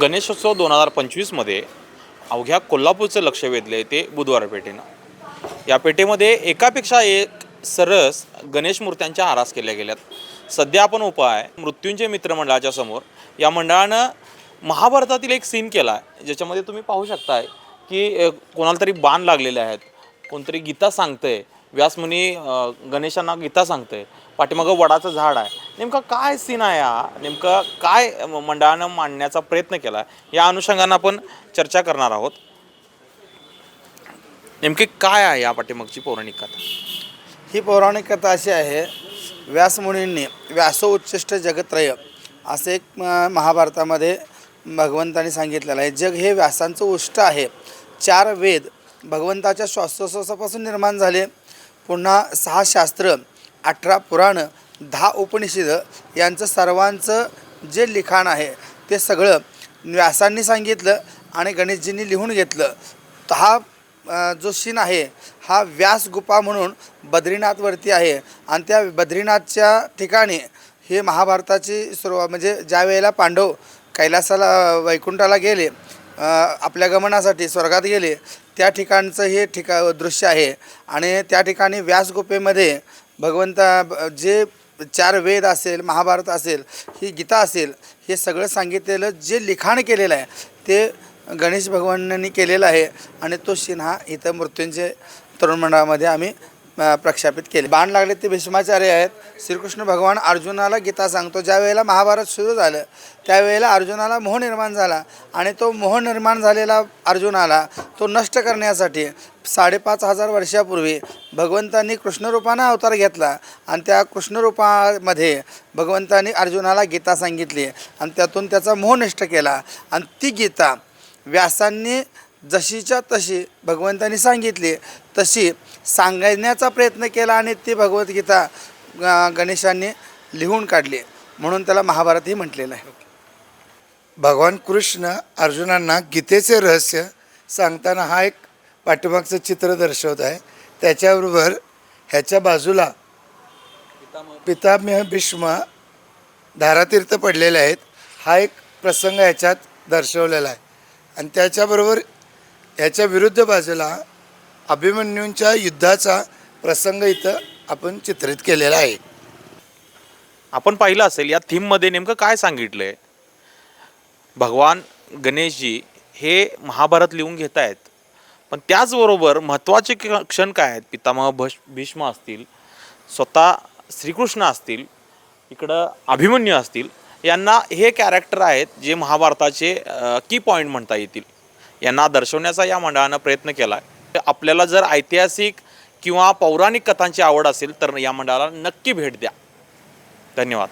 गणेशोत्सव दोन हजार पंचवीसमध्ये अवघ्या कोल्हापूरचं लक्ष वेधले ते बुधवार पेठेनं. या पेठेमध्ये एकापेक्षा एक सरस गणेश मूर्त्यांच्या आरास केल्या गेल्यात. सध्या आपण उपाय मृत्यूंजय मित्र मंडळाच्या समोर. या मंडळानं महाभारतातील एक सीन केला आहे ज्याच्यामध्ये तुम्ही पाहू शकताय की कोणाला तरी बाण लागलेले आहेत कोणतरी गीता सांगतंय व्यासमुनी गणेशांना गीता सांगते पाठीमागं वडाचं झाड आहे. नेमका काय सीन आहे हा? नेमकं काय मंडळानं मांडण्याचा प्रयत्न केला? या अनुषंगानं आपण चर्चा करणार आहोत. नेमकी काय आहे या पाठीमागची पौराणिक कथा? ही पौराणिक कथा अशी आहे व्यासमुनींनी व्यासो उच्चिष्ट जगत्रय असे एक महाभारतामध्ये भगवंताने सांगितलेलं आहे. जग हे व्यासांचं उष्ट आहे. चार वेद भगवंताच्या श्वासोश्वासापासून निर्माण झाले. पुन्हा सहा शास्त्र अठरा पुराणं दहा उपनिषद यांचं सर्वांचं जे लिखाण आहे ते सगळं व्यासांनी सांगितलं आणि गणेशजींनी लिहून घेतलं. हा जो शीन आहे हा व्यास गुफा म्हणून बद्रीनाथवरती आहे. आणि त्या बद्रीनाथच्या ठिकाणी हे महाभारताची सुरुवात म्हणजे ज्या वेळेला पांडव कैलासाला वैकुंठाला गेले आपल्या गमनासाठी स्वर्गात गेले त्या ठिकाणचं हे ठिका दृश्य आहे. आणि त्या ठिकाणी व्यासगुफेमध्ये भगवंता जे चार वेद असेल महाभारत असेल ही गीता असेल हे सगळं सांगितलेलं जे लिखाण केलेलं आहे ते गणेश भगवानांनी केलेलं आहे. आणि तो शीन हा इथं मृत्यूंचे तरुण मंडळामध्ये आम्ही प्रक्षापित केले. बाण लागले ते भीष्माचार्य आहेत. श्रीकृष्ण भगवान अर्जुनाला गीता सांगतो. ज्यावेळेला महाभारत सुरू झालं त्यावेळेला अर्जुनाला मोह निर्माण झाला आणि तो मोह निर्माण झालेला अर्जुनाला तो नष्ट करण्यासाठी साडेपाच हजार वर्षापूर्वी भगवंतांनी कृष्णरूपानं अवतार घेतला आणि त्या कृष्णरूपामध्ये भगवंतांनी अर्जुनाला गीता सांगितली आणि त्यातून त्याचा मोह नष्ट केला. आणि ती गीता व्यासांनी जशीच्या तशी भगवंतांनी सांगितली तशी सांगण्याचा प्रयत्न केला आणि ती भगवद्गीता गणेशाने लिहून काढली म्हणून त्याला महाभारतही म्हटलेलं आहे. भगवान कृष्ण अर्जुनांना गीतेचे रहस्य सांगताना हा एक पाठीमागचं चित्र दर्शवत आहे. त्याच्याबरोबर ह्याच्या बाजूला पितामह भीष्म धारातीर्थ पडलेले आहेत. हा एक प्रसंग ह्याच्यात दर्शवलेला आहे. आणि त्याच्याबरोबर ह्याच्या विरुद्ध बाजूला अभिमन्यूंच्या युद्धाचा प्रसंग इथं आपण चित्रित केलेला आहे. आपण पाहिलं असेल या थीममध्ये नेमकं काय सांगितलं आहे भगवान गणेशजी हे महाभारत लिहून घेत आहेत. पण त्याचबरोबर महत्त्वाचे क- क्षण काय आहेत? पितामह भश भीष्म असतील स्वतः श्रीकृष्ण असतील इकडं अभिमन्यू असतील यांना हे कॅरेक्टर आहेत जे महाभारताचे की पॉईंट म्हणता येतील. यांना दर्शवण्याचा या मंडळानं प्रयत्न केला आहे आपल्याला जर ऐतिहासिक किंवा पौराणिक कथांची आवड असेल तर या मंडळाला नक्की भेट द्या. धन्यवाद.